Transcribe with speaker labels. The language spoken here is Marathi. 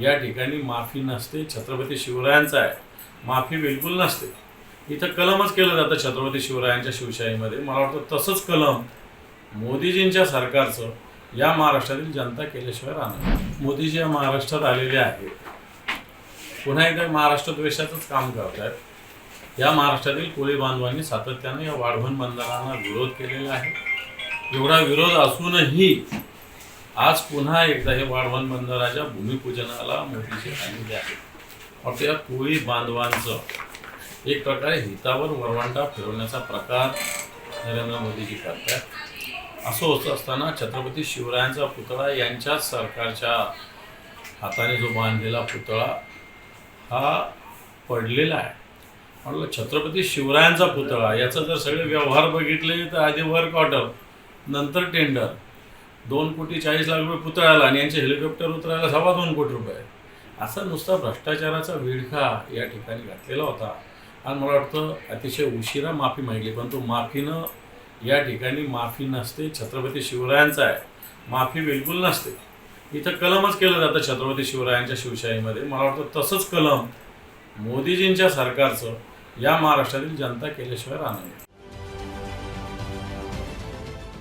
Speaker 1: या ठिकाणी माफी नसते छत्रपती शिवरायांचा आहे. माफी बिलकुल नसते. इथं कलमच केलं जातं छत्रपती शिवरायांच्या शिवशाहीमध्ये. मला वाटतं तसंच कलम मोदीजींच्या सरकारचं या महाराष्ट्रातील जनता केल्याशिवाय राहणार मोदीजी या महाराष्ट्रात आलेले आहेत. पुन्हा एकदा महाराष्ट्र द्वेषाचंच काम करत आहेत या महाराष्ट्रातील कोळी बांधवांनी सातत्यानं या वाढवण बंधनांना विरोध केलेला आहे. एवढा विरोध असूनही आज पुन्हा एकदा हे वाढवण बंदराच्या भूमिपूजनाला मोठीशी आलेले आहे मग या कोळी बांधवांचं एक प्रकारे हितावर वरवंटा फिरवण्याचा प्रकार नरेंद्र मोदीजी करतात. असं होत असताना छत्रपती शिवरायांचा पुतळा यांच्याच सरकारच्या हाताने जो बांधलेला पुतळा हा पडलेला आहे. म्हटलं छत्रपती शिवरायांचा पुतळा याचा जर सगळे व्यवहार बघितले तर आधी वर्क ऑर्डर नंतर टेंडर दोन कोटी चाळीस लाख रुपये पुतळ्याला आणि यांचे हेलिकॉप्टर उतरायला सव्वा दोन कोटी रुपये. असा नुसता भ्रष्टाचाराचा विळखा या ठिकाणी घातलेला होता. आणि मला वाटतं अतिशय उशिरा माफी मागली पण तो माफीनं या ठिकाणी माफी नसते छत्रपती शिवरायांचा आहे. माफी बिलकुल नसते. इथं कलमच केलं जातं छत्रपती शिवरायांच्या शिवशाहीमध्ये. मला वाटतं तसंच कलम मोदीजींच्या सरकारचं या महाराष्ट्रातील जनता केल्याशिवाय राहणार